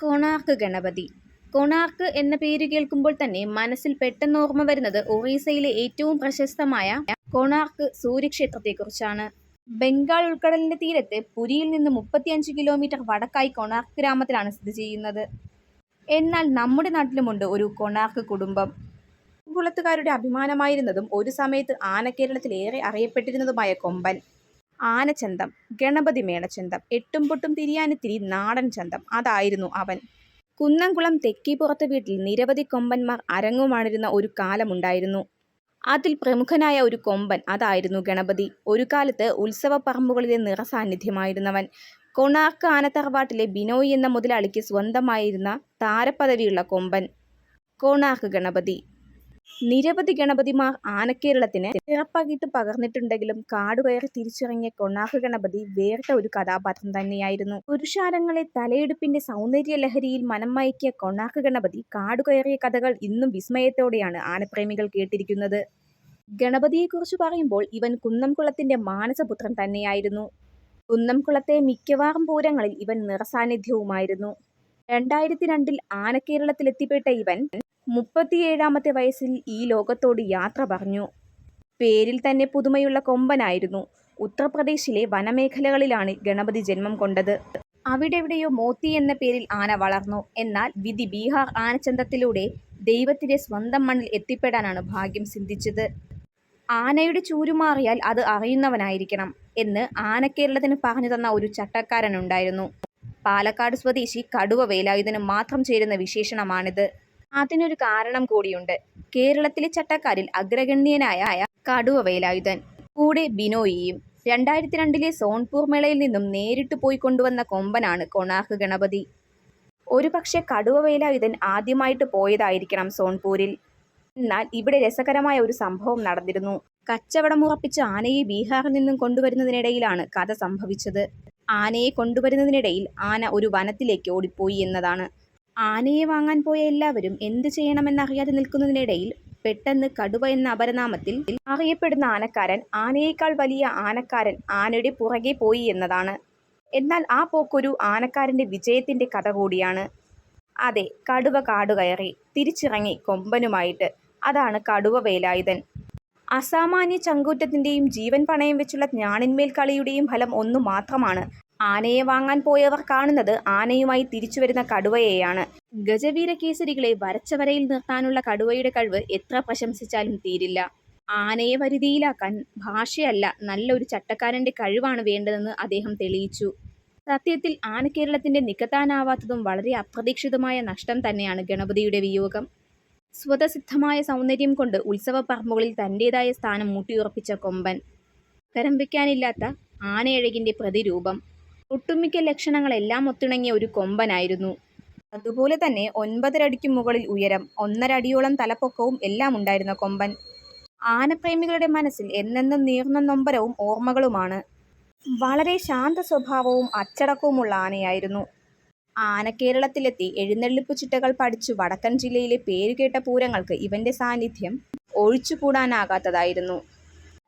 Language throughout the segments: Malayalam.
കൊണാർക്ക് ഗണപതി. കൊണാർക്ക് എന്ന പേര് കേൾക്കുമ്പോൾ തന്നെ മനസ്സിൽ പെട്ടെന്ന് ഓർമ്മ വരുന്നത് ഒറീസയിലെ ഏറ്റവും പ്രശസ്തമായ കൊണാർക്ക് സൂര്യക്ഷേത്രത്തെക്കുറിച്ചാണ്. ബംഗാൾ ഉൾക്കടലിന്റെ തീരത്ത് പുരിയിൽ നിന്ന് മുപ്പത്തിയഞ്ച് കിലോമീറ്റർ വടക്കായി കൊണാർക്ക് ഗ്രാമത്തിലാണ് സ്ഥിതി ചെയ്യുന്നത്. എന്നാൽ നമ്മുടെ നാട്ടിലുമുണ്ട് ഒരു കൊണാർക്ക് കുടുംബം. കുളത്തുകാരുടെ അഭിമാനമായിരുന്നതും ഒരു സമയത്ത് ആനക്കേരളത്തിൽ ഏറെ അറിയപ്പെട്ടിരുന്നതുമായ കൊമ്പൻ. ആനച്ചന്തം ഗണപതി മേളച്ചന്തം എട്ടും പൊട്ടും തിരിയാനിത്തിരി നാടൻ ചന്തം അതായിരുന്നു അവൻ. കുന്നംകുളം തെക്കിപ്പുറത്ത് വീട്ടിൽ നിരവധി കൊമ്പന്മാർ അരങ്ങുമാണിരുന്ന ഒരു കാലമുണ്ടായിരുന്നു. അതിൽ പ്രമുഖനായ ഒരു കൊമ്പൻ അതായിരുന്നു ഗണപതി. ഒരു കാലത്ത് ഉത്സവപ്പറമ്പുകളിലെ നിറസാന്നിധ്യമായിരുന്നവൻ. കൊണാർക്ക് ആനത്തറവാട്ടിലെ ബിനോയ് എന്ന മുതലാളിക്ക് സ്വന്തമായിരുന്ന താരപദവിയുള്ള കൊമ്പൻ കൊണാർക്ക് ഗണപതി. നിരവധി ഗണപതിമാർ ആനക്കേരളത്തിന് പിറപ്പകിട്ട് പകർന്നിട്ടുണ്ടെങ്കിലും കാടുകയറി തിരിച്ചിറങ്ങിയ കൊണാക്ക് ഗണപതി വേറിട്ട ഒരു കഥാപാത്രം തന്നെയായിരുന്നു. പുരുഷാരങ്ങളെ തലയെടുപ്പിന്റെ സൗന്ദര്യ ലഹരിയിൽ മനം മയക്കിയ കൊണാക്ക് ഗണപതി കാടുകയറിയ കഥകൾ ഇന്നും വിസ്മയത്തോടെയാണ് ആനപ്രേമികൾ കേട്ടിരിക്കുന്നത്. ഗണപതിയെക്കുറിച്ച് പറയുമ്പോൾ ഇവൻ കുന്നംകുളത്തിന്റെ മാനസപുത്രൻ തന്നെയായിരുന്നു. കുന്നംകുളത്തെ മിക്കവാറും പൂരങ്ങളിൽ ഇവൻ നിറസാന്നിധ്യവുമായിരുന്നു. രണ്ടായിരത്തി രണ്ടിൽ ആനക്കേരളത്തിലെത്തിപ്പെട്ട ഇവൻ മുപ്പത്തിയേഴാമത്തെ വയസ്സിൽ ഈ ലോകത്തോട് യാത്ര പറഞ്ഞു. പേരിൽ തന്നെ പുതുമയുള്ള കൊമ്പനായിരുന്നു. ഉത്തർപ്രദേശിലെ വനമേഖലകളിലാണ് ഗണപതി ജന്മം കൊണ്ടത്. അവിടെവിടെയോ മോത്തി എന്ന പേരിൽ ആന വളർന്നു. എന്നാൽ വിധി ബീഹാർ ആനച്ചന്തത്തിലൂടെ ദൈവത്തിന്റെ സ്വന്തം മണ്ണിൽ എത്തിപ്പെടാനാണ് ഭാഗ്യം സിദ്ധിച്ചത് ആനയുടെ ചൂരുമാറിയാൽ അത് അറിയുന്നവനായിരിക്കണം എന്ന് ആനക്കേരളത്തിന് പറഞ്ഞു തന്ന ഒരു ചട്ടക്കാരനുണ്ടായിരുന്നു. പാലക്കാട് സ്വദേശി കടുവ വേലായുധന് മാത്രം ചേരുന്ന വിശേഷണമാണിത്. അതിനൊരു കാരണം കൂടിയുണ്ട്. കേരളത്തിലെ ചട്ടക്കാരിൽ അഗ്രഗണ്യനായ കടുവ വേലായുധൻ കൂടെ ബിനോയിയും രണ്ടായിരത്തി രണ്ടിലെ സോൺപൂർ മേളയിൽ നിന്നും നേരിട്ട് പോയി കൊണ്ടുവന്ന കൊമ്പനാണ് കൊണാർക്ക് ഗണപതി. ഒരു പക്ഷേ കടുവ വേലായുധൻ ആദ്യമായിട്ട് പോയതായിരിക്കണം സോൺപൂരിൽ. എന്നാൽ ഇവിടെ രസകരമായ ഒരു സംഭവം നടന്നിരുന്നു. കച്ചവടം ഉറപ്പിച്ച ആനയെ ബീഹാറിൽ നിന്നും കൊണ്ടുവരുന്നതിനിടയിലാണ് കഥ സംഭവിച്ചത്. ആനയെ കൊണ്ടുവരുന്നതിനിടയിൽ ആന ഒരു വനത്തിലേക്ക് ഓടിപ്പോയി എന്നതാണ്. ആനയെ വാങ്ങാൻ പോയ എല്ലാവരും എന്ത് ചെയ്യണമെന്നറിയാതെ നിൽക്കുന്നതിനിടയിൽ പെട്ടെന്ന് കടുവ എന്ന അപരനാമത്തിൽ അറിയപ്പെടുന്ന ആനക്കാരൻ ആനയേക്കാൾ വലിയ ആനക്കാരൻ ആനയുടെ പുറകെ പോയി എന്നതാണ്. എന്നാൽ ആ പോക്കൊരു ആനക്കാരന്റെ വിജയത്തിന്റെ കഥ കൂടിയാണ്. അതെ കടുവ കാടുകയറി തിരിച്ചിറങ്ങി കൊമ്പനുമായിട്ട്. അതാണ് കടുവ വേലായുധൻ. അസാമാന്യ ചങ്കൂറ്റത്തിന്റെയും ജീവൻ പണയം വെച്ചുള്ള ഞാണിന്മേൽ കളിയുടെയും ഫലം ഒന്നു മാത്രമാണ്. ആനയെ വാങ്ങാൻ പോയവർ കാണുന്നത് ആനയുമായി തിരിച്ചു വരുന്ന കടുവയെയാണ്. ഗജവീര കേസരികളെ വരച്ചവരയിൽ നിർത്താനുള്ള കടുവയുടെ കഴിവ് എത്ര പ്രശംസിച്ചാലും തീരില്ല. ആനയെ വരുതിയിലാക്കാൻ ഭാഷയല്ല നല്ലൊരു ചട്ടക്കാരന്റെ കഴിവാണ് വേണ്ടതെന്ന് അദ്ദേഹം തെളിയിച്ചു. സത്യത്തിൽ ആനക്കേരളത്തിന്റെ നികത്താനാവാത്തതും വളരെ അപ്രതീക്ഷിതമായ നഷ്ടം തന്നെയാണ് ഗണപതിയുടെ വിയോഗം. സ്വതസിദ്ധമായ സൗന്ദര്യം കൊണ്ട് ഉത്സവ പറമ്പുകളിൽ തന്റേതായ സ്ഥാനം മുട്ടിയുറപ്പിച്ച കൊമ്പൻ. കരം വയ്ക്കാനില്ലാത്ത ആനയഴകിന്റെ പ്രതിരൂപം. ഒട്ടുമിക്ക ലക്ഷണങ്ങളെല്ലാം ഒത്തിണങ്ങിയ ഒരു കൊമ്പനായിരുന്നു. അതുപോലെ തന്നെ ഒൻപതരടിക്കും മുകളിൽ ഉയരം ഒന്നര അടിയോളം തലപ്പൊക്കവും എല്ലാം ഉണ്ടായിരുന്ന കൊമ്പൻ. ആനപ്രേമികളുടെ മനസ്സിൽ എന്നെന്നും നീർന്ന നൊമ്പരവും ഓർമ്മകളുമാണ്. വളരെ ശാന്ത സ്വഭാവവും അച്ചടക്കവുമുള്ള ആനയായിരുന്നു. ആന കേരളത്തിലെത്തി എഴുന്നള്ളിപ്പ് ചിട്ടകൾ പഠിച്ചു വടക്കൻ ജില്ലയിലെ പേരുകേട്ട പൂരങ്ങൾക്ക് ഇവന്റെ സാന്നിധ്യം ഒഴിച്ചുകൂടാനാകാത്തതായിരുന്നു.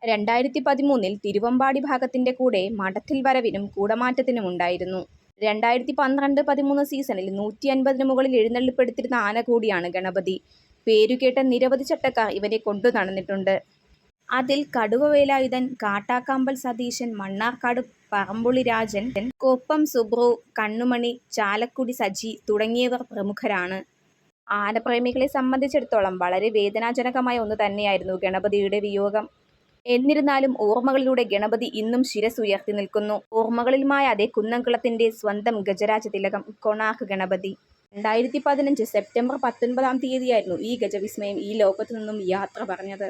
രണ്ടായിരത്തി പതിമൂന്നിൽ തിരുവമ്പാടി ഭാഗത്തിന്റെ കൂടെ മഠത്തിൽ വരവിനും കൂടമാറ്റത്തിനും ഉണ്ടായിരുന്നു. രണ്ടായിരത്തി പന്ത്രണ്ട് പതിമൂന്ന് സീസണിൽ നൂറ്റി അൻപതിന് മുകളിൽ എഴുന്നള്ളിപ്പെടുത്തിരുന്ന ആന കൂടിയാണ് ഗണപതി. പേരുകേട്ട നിരവധി ചട്ടക്കാർ ഇവരെ കൊണ്ടു നടന്നിട്ടുണ്ട്. അതിൽ കടുവ വേലായുധൻ കാട്ടാക്കാമ്പൽ സതീശൻ മണ്ണാർക്കാട് പറമ്പുളി രാജൻ കൊപ്പം സുബ്രു കണ്ണുമണി ചാലക്കുടി സജി തുടങ്ങിയവർ പ്രമുഖരാണ്. ആനപ്രേമികളെ സംബന്ധിച്ചിടത്തോളം വളരെ വേദനാജനകമായ ഒന്ന് തന്നെയായിരുന്നു ഗണപതിയുടെ വിയോഗം. എന്നിരുന്നാലും ഓർമ്മകളിലൂടെ ഗണപതി ഇന്നും ശിരസ് ഉയർത്തി നിൽക്കുന്നു. ഓർമ്മകളിൽ മായാതെ കുന്നംകുളത്തിന്റെ സ്വന്തം ഗജരാജ തിലകം കൊണാക്ക് ഗണപതി. രണ്ടായിരത്തി പതിനഞ്ച് സെപ്റ്റംബർ പത്തൊൻപതാം തീയതിയായിരുന്നു ഈ ഗജവിസ്മയം ഈ ലോകത്തു നിന്നും യാത്ര പറഞ്ഞത്.